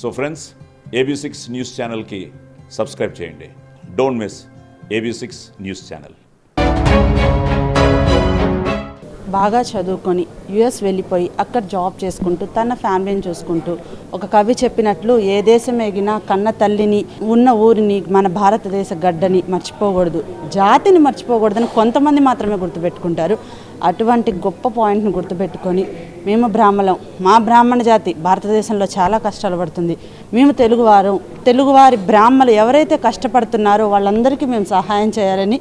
So friends AB six news ఛానల్కి subscribe చేయండి. Don't miss AB six news channel బాగా చదువుకొని యుఎస్ వెళ్ళిపోయి అక్కడ జాబ్ చేసుకుంటూ తన ఫ్యామిలీని చూసుకుంటూ ఒక కవి చెప్పినట్లు ఏ దేశం ఎగినా కన్న తల్లిని ఉన్న ఊరిని మన భారతదేశ గడ్డని మర్చిపోకూడదు. జాతిని మర్చిపోకూడదని కొంతమంది మాత్రమే గుర్తుపెట్టుకుంటారు. అటువంటి గొప్ప పాయింట్ని గుర్తుపెట్టుకొని మేము బ్రాహ్మణం మా బ్రాహ్మణ జాతి భారతదేశంలో చాలా కష్టాలు పడుతుంది. మేము తెలుగువారు తెలుగువారి బ్రాహ్మలు ఎవరైతే కష్టపడుతున్నారో వాళ్ళందరికీ మేము సహాయం చేయాలని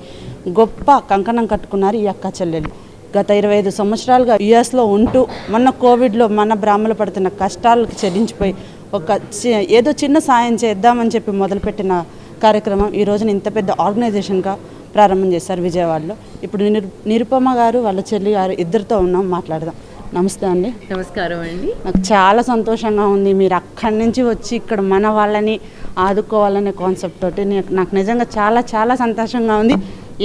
గొప్ప కంకణం కట్టుకున్నారు ఈ అక్క చెల్లెలు. గత ఇరవై ఐదు సంవత్సరాలుగా యుఎస్లో ఉంటూ మొన్న కోవిడ్లో మన బ్రాహ్మలు పడుతున్న కష్టాలకు చెల్లించిపోయి ఒక చి- ఏదో చిన్న సాయం చేద్దామని చెప్పి మొదలుపెట్టిన కార్యక్రమం. ఈ రోజున ఇంత పెద్ద ఆర్గనైజేషన్గా ప్రారంభం చేశారు విజయవాడలో. ఇప్పుడు నిరు నిరుపమ గారు వాళ్ళ చెల్లి గారు ఇద్దరితో ఉన్నాం మాట్లాడదాం. నమస్తే అండి. నమస్కారం అండి. నాకు చాలా సంతోషంగా ఉంది. మీరు అక్కడి నుంచి వచ్చి ఇక్కడ మన వాళ్ళని ఆదుకోవాలనే కాన్సెప్ట్ తోటి నాకు నిజంగా చాలా చాలా సంతోషంగా ఉంది.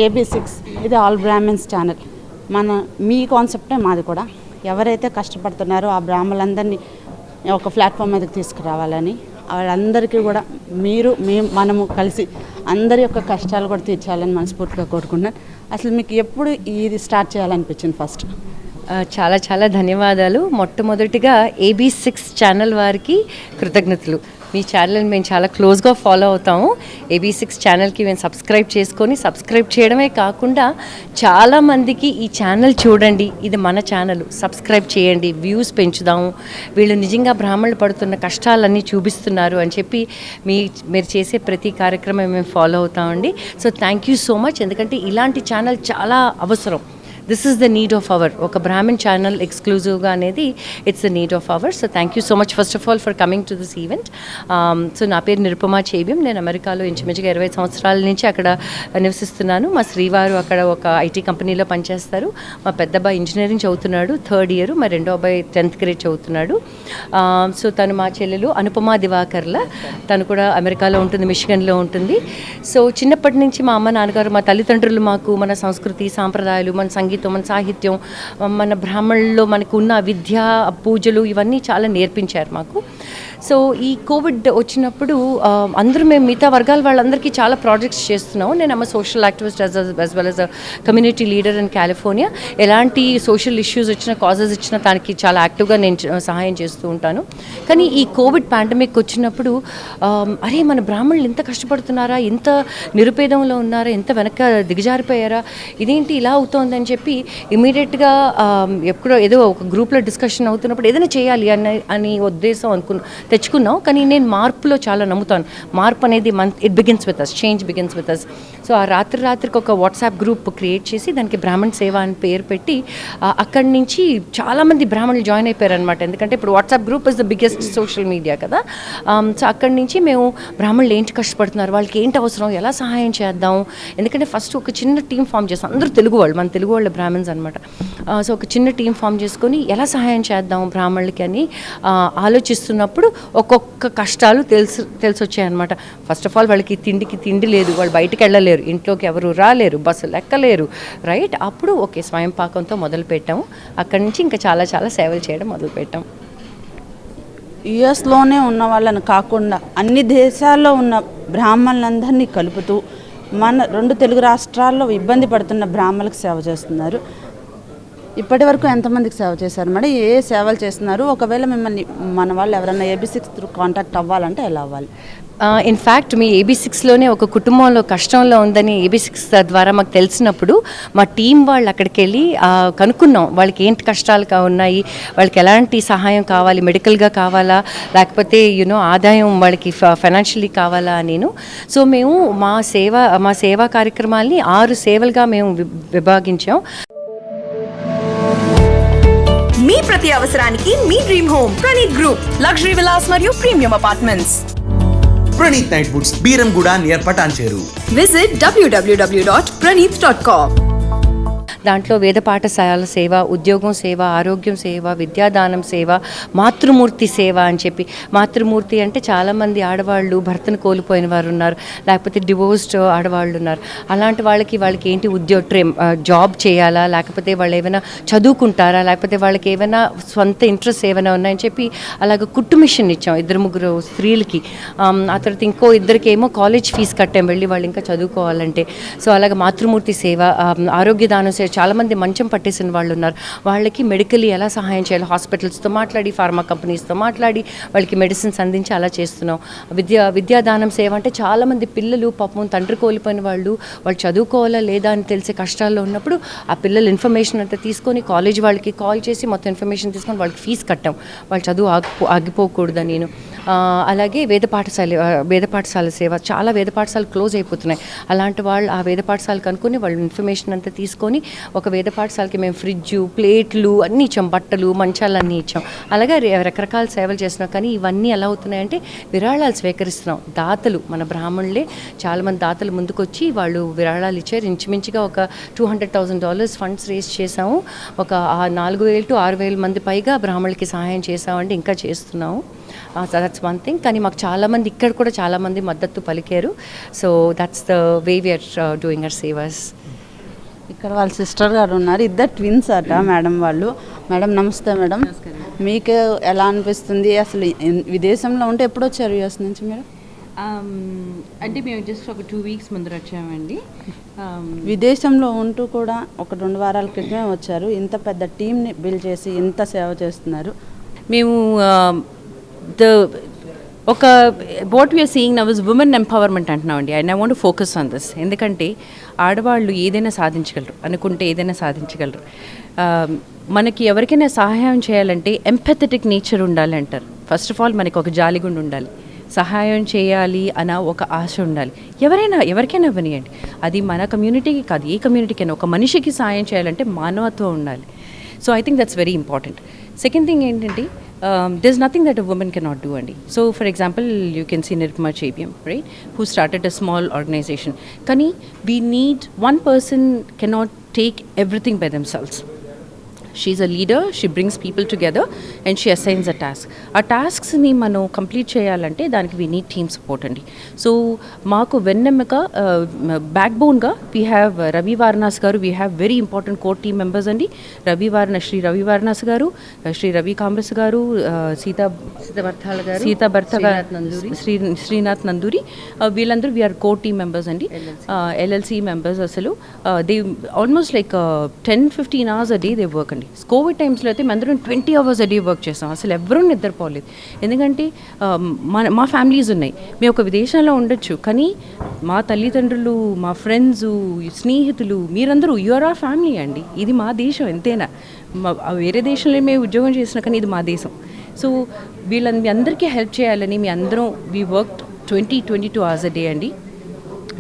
ఏబీ సిక్స్ ఇది ఆల్ బ్రాహ్మిన్స్ ఛానల్. మన మీ కాన్సెప్టే మాది కూడా. ఎవరైతే కష్టపడుతున్నారో ఆ బ్రాహ్మణులందరినీ ఒక ప్లాట్ఫామ్ మీదకి తీసుకురావాలని వాళ్ళందరికీ కూడా మీరు మేము మనము కలిసి అందరి యొక్క కష్టాలు కూడా తీర్చాలని మనస్ఫూర్తిగా కోరుకుంటున్నాను అసలు మీకు ఎప్పుడు ఇది స్టార్ట్ చేయాలనిపించింది ఫస్ట్? చాలా చాలా ధన్యవాదాలు. మొట్టమొదటిగా ఏబీ సిక్స్ ఛానల్ వారికి కృతజ్ఞతలు. మీ ఛానల్ మేము చాలా క్లోజ్గా ఫాలో అవుతాము. ఏబీ సిక్స్ ఛానల్కి మేము సబ్స్క్రైబ్ చేసుకొని సబ్స్క్రైబ్ చేయడమే కాకుండా చాలామందికి ఈ ఛానల్ చూడండి. ఇది మన ఛానల్. సబ్స్క్రైబ్ చేయండి. వ్యూస్ పెంచుదాము. వీళ్ళు నిజంగా బ్రాహ్మణులు పడుతున్న కష్టాలన్నీ చూపిస్తున్నారు అని చెప్పి మీ మీరు చేసే ప్రతి కార్యక్రమం మేము follow అవుతామండి. So thank you so much. ఎందుకంటే ఇలాంటి ఛానల్ చాలా అవసరం. This is the need of hour ఒక బ్రాహ్మణ్ ఛానల్ ఎక్స్క్లూజివ్గా అనేది it's the need of hour so thank you so much first of all for coming to this event so నా పేరు నిరుపమా చేవ్యం నేను అమెరికాలో ఇంచుమించుగా ఇరవై సంవత్సరాల నుంచి అక్కడ నివసిస్తున్నాను. మా శ్రీవారు అక్కడ ఒక ఐటీ కంపెనీలో పనిచేస్తారు. మా పెద్ద అబ్బాయి ఇంజనీరింగ్ చదువుతున్నాడు థర్డ్ ఇయర్ మా రెండో అబ్బాయి టెన్త్ గ్రేడ్ చదువుతున్నాడు. Um, సో తను మా చెల్లెలు అనుపమా దివాకర్ల. తను కూడా అమెరికాలో ఉంటుంది మిషిగన్లో ఉంటుంది. సో చిన్నప్పటి నుంచి మా అమ్మ నాన్నగారు మా తల్లిదండ్రులు మాకు మన సంస్కృతి సాంప్రదాయాలు మన సంగీతం మన సాహిత్యం మన బ్రాహ్మణుల్లో మనకు ఉన్న విద్య పూజలు ఇవన్నీ చాలా నేర్పించారు మాకు. సో ఈ కోవిడ్ వచ్చినప్పుడు అందరూ మేము మిగతా వర్గాల వాళ్ళందరికీ చాలా ప్రాజెక్ట్స్ చేస్తున్నాం నేను అమ్మ social activist as as well as a community leader in California ఎలాంటి సోషల్ ఇష్యూస్ వచ్చినా కాజెస్ ఇచ్చినా దానికి చాలా యాక్టివ్గా నేను సహాయం చేస్తూ ఉంటాను. కానీ ఈ కోవిడ్ పాండమిక్ వచ్చినప్పుడు అరే మన బ్రాహ్మణులు ఇంత కష్టపడుతున్నారా? ఇంత నిరుపేదంలో ఉన్నారా? ఎంత వెనక దిగజారిపోయారా? ఇదేంటి ఇలా అవుతోందని చెప్పి చెప్పి ఇమీడియట్గా ఎప్పుడో ఏదో ఒక గ్రూప్లో డిస్కషన్ అవుతున్నప్పుడు ఏదైనా చేయాలి అని అని ఉద్దేశం అనుకున్న తెచ్చుకున్నాం. కానీ నేను మార్పులో చాలా నమ్ముతాను. మార్పు అనేది Mann it begins with us change begins with us so ఆ రాత్రి రాత్రికి ఒక వాట్సాప్ గ్రూప్ క్రియేట్ చేసి దానికి బ్రాహ్మణ్ సేవ అని పేరు పెట్టి అక్కడి నుంచి చాలామంది బ్రాహ్మణులు జాయిన్ అయిపోయారు అనమాట ఎందుకంటే ఇప్పుడు WhatsApp group is the biggest social media కదా. సో అక్కడి నుంచి మేము బ్రాహ్మణులు ఏంటి కష్టపడుతున్నారు? వాళ్ళకి ఏంటి అవసరం? ఎలా సహాయం చేద్దాం? ఎందుకంటే ఫస్ట్ ఒక చిన్న టీం ఫామ్ చేస్తాం. అందరూ తెలుగు వాళ్ళు. మన తెలుగు వాళ్ళ బ్రాహ్మణ్స్ అనమాట సో ఒక చిన్న టీం ఫామ్ చేసుకొని ఎలా సహాయం చేద్దాం బ్రాహ్మణులకి అని ఆలోచిస్తున్నప్పుడు ఒక్కొక్క కష్టాలు తెలుసు తెలిసి వచ్చాయన్నమాట ఫస్ట్ ఆఫ్ ఆల్ వాళ్ళకి తిండికి తిండి లేదు వాళ్ళు బయటికి వెళ్ళలేరు ఇంట్లోకి ఎవరు రాలేరు బస్సులు ఎక్కలేరు రైట్ అప్పుడు ఓకే స్వయం పాకంతో మొదలు పెట్టాము. అక్కడి నుంచి ఇంకా చాలా చాలా సేవలు చేయడం మొదలు పెట్టాం యుఎస్లోనే ఉన్న వాళ్ళని కాకుండా అన్ని దేశాల్లో ఉన్న బ్రాహ్మణులందరినీ కలుపుతూ మన రెండు తెలుగు రాష్ట్రాల్లో ఇబ్బంది పడుతున్న బ్రాహ్మణులకు సేవ చేస్తున్నారు. ఇప్పటి వరకు ఎంతమందికి సేవ చేశారు? మేడం ఏ సేవలు చేస్తున్నారు? ఒకవేళ మిమ్మల్ని మన వాళ్ళు ఎవరైనా ఏబీ సిక్స్ త్రూ కాంటాక్ట్ అవ్వాలంటే ఎలా అవ్వాలి? ఇన్ఫ్యాక్ట్ మీ ఏబీ సిక్స్లోనే ఒక కుటుంబంలో కష్టంలో ఉందని ఏబీ సిక్స్ ద్వారా మాకు తెలిసినప్పుడు మా టీం వాళ్ళు అక్కడికి వెళ్ళి కనుక్కున్నాం. వాళ్ళకి ఏంటి కష్టాలు ఉన్నాయి? వాళ్ళకి ఎలాంటి సహాయం కావాలి? మెడికల్గా కావాలా? లేకపోతే యూనో ఆదాయం వాళ్ళకి ఫైనాన్షియలీ కావాలా నేను సో మేము మా సేవ మా సేవా కార్యక్రమాల్ని ఆరు సేవలుగా మేము విభాగించాం. మీ ప్రతి అవసరానికి మీ dream home Praneeth group luxury villas మరియు ప్రీమియం అపార్ట్మెంట్స్. ప్రణీత్ నైట్ బుట్స్ బీరంగూడ నియర్ పటాన్చేరు. విజిట్ డబ్ల్యూడబ్ల్యూడబ్ల్యూ డాట్ ప్రణీత్ డాట్ కామ్ దాంట్లో వేద పాఠశాల సేవ ఉద్యోగం సేవ ఆరోగ్యం సేవ విద్యాదానం సేవ మాతృమూర్తి సేవ అని చెప్పి. మాతృమూర్తి అంటే చాలామంది ఆడవాళ్ళు భర్తను కోల్పోయిన వారు ఉన్నారు. లేకపోతే డివోర్స్డ్ ఆడవాళ్ళు ఉన్నారు. అలాంటి వాళ్ళకి వాళ్ళకి ఏంటి ఉద్యోగ ట్రే జాబ్ చేయాలా? లేకపోతే వాళ్ళు ఏమైనా చదువుకుంటారా? లేకపోతే వాళ్ళకి ఏమైనా సొంత ఇంట్రెస్ట్ ఏమైనా ఉన్నాయని చెప్పి అలాగ కుట్టు మిషన్ ఇచ్చాం ఇద్దరు ముగ్గురు స్త్రీలకి. ఆ తర్వాత ఇంకో ఇద్దరికి ఏమో కాలేజ్ ఫీజు కట్టాం. వెళ్ళి వాళ్ళు ఇంకా చదువుకోవాలంటే. సో అలాగ మాతృమూర్తి సేవ ఆరోగ్య దానం సేవ చాలామంది మంచం పట్టేసిన వాళ్ళు ఉన్నారు వాళ్ళకి మెడికల్లీ ఎలా సహాయం చేయాలి? హాస్పిటల్స్తో మాట్లాడి ఫార్మా కంపెనీస్తో మాట్లాడి వాళ్ళకి మెడిసిన్స్ అందించి అలా చేస్తున్నాం విద్యా విద్యాదానం సేవ అంటే చాలామంది పిల్లలు పాపం తండ్రి కోల్పోయిన వాళ్ళు వాళ్ళు చదువుకోవాలా లేదా అని తెలిసే కష్టాల్లో ఉన్నప్పుడు ఆ పిల్లల ఇన్ఫర్మేషన్ అంతా తీసుకొని కాలేజ్ వాళ్ళకి కాల్ చేసి మొత్తం ఇన్ఫర్మేషన్ తీసుకొని వాళ్ళకి ఫీజు కట్టాం. వాళ్ళు చదువు ఆగిపో ఆగిపోకూడదని నేను? అలాగే వేద పాఠశాల వేద పాఠశాల సేవ చాలా వేద పాఠశాలలు క్లోజ్ అయిపోతున్నాయి. అలాంటి వాళ్ళు ఆ వేద పాఠశాల కనుక్కొని వాళ్ళు ఇన్ఫర్మేషన్ అంతా తీసుకొని ఒక వేద పాఠశాలకి మేము ఫ్రిడ్జ్ ప్లేట్లు అన్నీ ఇచ్చాం బట్టలు మంచాలు అన్నీ ఇచ్చాం. అలాగే రకరకాల సేవలు చేస్తున్నాం. కానీ ఇవన్నీ ఎలా అవుతున్నాయంటే విరాళాలు స్వీకరిస్తున్నాం. దాతలు మన బ్రాహ్మణులే చాలామంది దాతలు ముందుకొచ్చి వాళ్ళు విరాళాలు ఇచ్చారు. ఇంచుమించుగా ఒక two hundred thousand dollars funds raise చేసాము ఒక నాలుగు వేలు టు ఆరు వేల మంది పైగా బ్రాహ్మణులకి సహాయం చేసామంటే ఇంకా చేస్తున్నాము. దట్స్ వన్ థింగ్ కానీ మాకు చాలామంది ఇక్కడ కూడా చాలామంది మద్దతు పలికారు. So that's the way we are doing our savours ఇక్కడ వాళ్ళ సిస్టర్ గారు ఉన్నారు. ఇద్దరు ట్విన్స్ అట మేడం వాళ్ళు. మేడం నమస్తే మేడం. మీకు ఎలా అనిపిస్తుంది? అసలు విదేశంలో ఉంటే ఎప్పుడు వచ్చారు యూఎస్ నుంచి మీరు? అంటే మేము జస్ట్ ఒక టూ వీక్స్ ముందర వచ్చామండి. విదేశంలో ఉంటూ కూడా ఒక రెండు వారాల క్రితమే వచ్చారు. ఇంత పెద్ద టీంని బిల్డ్ చేసి ఇంత సేవ చేస్తున్నారు. మేము ద ఒక what we are seeing now is women empowerment అంటున్నామండి. And I want focus on this ఎందుకంటే ఆడవాళ్ళు ఏదైనా సాధించగలరు అనుకుంటే ఏదైనా సాధించగలరు. Um, మనకి ఎవరికైనా సహాయం చేయాలంటే ఎంపథెటిక్ నేచర్ ఉండాలి అంటారు. ఫస్ట్ ఆఫ్ ఆల్ మనకి ఒక జాలిగుండు ఉండాలి. సహాయం చేయాలి అన్న ఒక ఆశ ఉండాలి. ఎవరైనా ఎవరికైనా ఇవ్వనియండి అది మన కమ్యూనిటీకి కాదు ఏ కమ్యూనిటీకైనా ఒక మనిషికి సహాయం చేయాలంటే మానవత్వం ఉండాలి. So I think that's very important second thing ఏంటంటే um, there's nothing that a woman cannot do, Andy. So, for example, you can see Nirupama Chabiam, right, who started a small organization. Kani, we need one person cannot take everything by themselves. She a leader she brings people together and she assigns a task ఆ టాస్క్స్ని మనం complete చేయాలంటే దానికి we need team support అండి. So మాకు వెన్నెమ్మక back బోన్గా we have Ravi Varanasi garu we have very important core team members అండి. రవి వారణ శ్రీ రవి వారణాస్ గారు uh, శ్రీ రవి కాంగ్రెస్ గారు uh, సీతా సీతభర్తాల గారు సీతా భర్త శ్రీనాథ్ నందూరి. శ్రీ శ్రీనాథ్ నందూరి Uh, వీళ్ళందరూ we are core team members అండి. ఎల్ఎల్సి మెంబర్స్ అసలు. They almost like ten fifteen hours a day they work అండి. Covid టైమ్స్లో అయితే మేము ట్వంటీ అవర్స్ అడి వర్క్ చేస్తాం. అసలు ఎవరూ నిద్రపోలేదు. ఎందుకంటే మా మన మా ఫ్యామిలీస్ ఉన్నాయి. మేము ఒక విదేశంలో ఉండొచ్చు. కానీ మా తల్లిదండ్రులు మా ఫ్రెండ్స్ స్నేహితులు మీరందరూ యూఆర్ ఆర్ ఫ్యామిలీ అండి. ఇది మా దేశం ఎంతైనా. మా వేరే దేశంలో మేము ఉద్యోగం చేసినా కానీ ఇది మా దేశం. సో వీళ్ళని మీ అందరికీ హెల్ప్ చేయాలని మీ అందరం we work twenty twenty two hours a day అండి.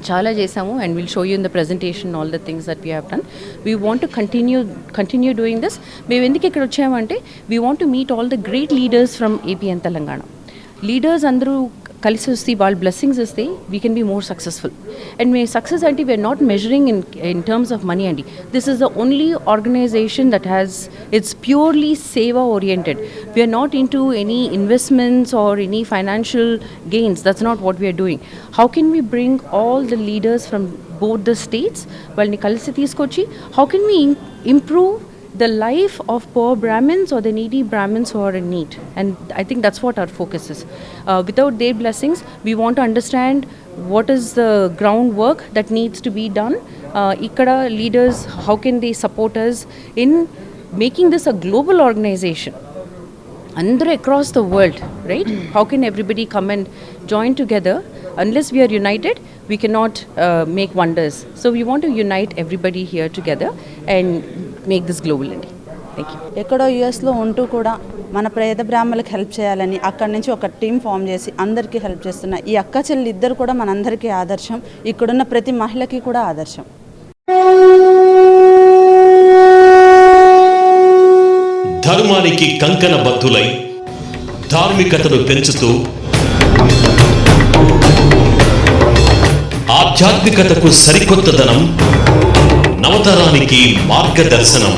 చాలా చేసాము and will show you in the presentation all the things that we have done we want to continue continue doing this మేము ఎందుకు ఇక్కడ వచ్చామంటే we want to meet all the great leaders from AP and Telangana leaders అందరూ కలిసి వస్తే వాళ్ళ blessings వస్తే we can be more successful and me success అంటే we are not measuring in in terms of money అండి this is the only organisation that has it's purely seva oriented we are not in to any investments or any financial gains that's not what we are doing how can we bring all the leaders from both the states వాళ్ళని కలిసి తీసుకొచ్చి how can we improve the life of poor Brahmins or the needy Brahmins who are in need. And I think that's what our focus is. Uh, without their blessings, we want to understand what is the groundwork that needs to be done. Uh, leaders, how can they support us in making this a global organization? under across the world right how can everybody come and join together unless we are united we cannot uh, make wonders so we want to unite everybody here together and make this global అండి. Thank you ఎక్కడో యుఎస్లో ఉంటూ కూడా మన పేద బ్రాహ్మణులకు help చేయాలని అక్కడి నుంచి ఒక టీం ఫామ్ చేసి అందరికీ హెల్ప్ చేస్తున్న ఈ అక్క చెల్లి ఇద్దరు కూడా మనందరికీ ఆదర్శం. ఇక్కడున్న ప్రతి మహిళకి కూడా ఆదర్శం. ధర్మానికి కంకణ బద్ధులై ధార్మికతను పెంచుతూ ఆధ్యాత్మికతకు సరికొత్తదనం నవతరానికి మార్గదర్శనం.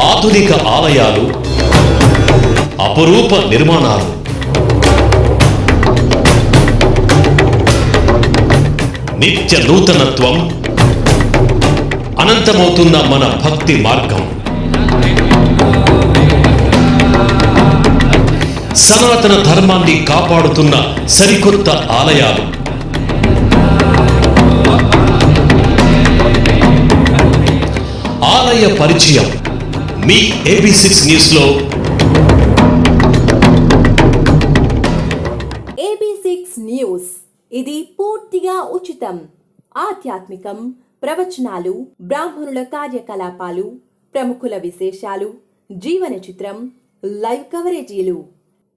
ఆధునిక ఆలయాలు అపురూప నిర్మాణాలు. నిత్య నూతనత్వం అనంతమవుతున్న మన భక్తి మార్గం. సనాతన ధర్మాన్ని కాపాడుతున్న సరికొత్త ఆలయాలు. ఆలయ పరిచయం. మీ ఏబీ సిక్స్ న్యూస్లో ఏబీ సిక్స్ న్యూస్ ఇది పూర్తిగా ఉచితం. ఆధ్యాత్మికం ప్రవచనాలు బ్రాహ్మణుల కార్యకలాపాలు ప్రముఖుల విశేషాలు జీవన చిత్రం లైవ్ కవరేజీలు.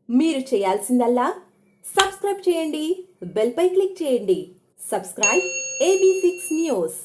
మీరు చేయాల్సిందల్లా సబ్స్క్రైబ్ చేయండి బెల్పై క్లిక్ చేయండి. Subscribe AB six news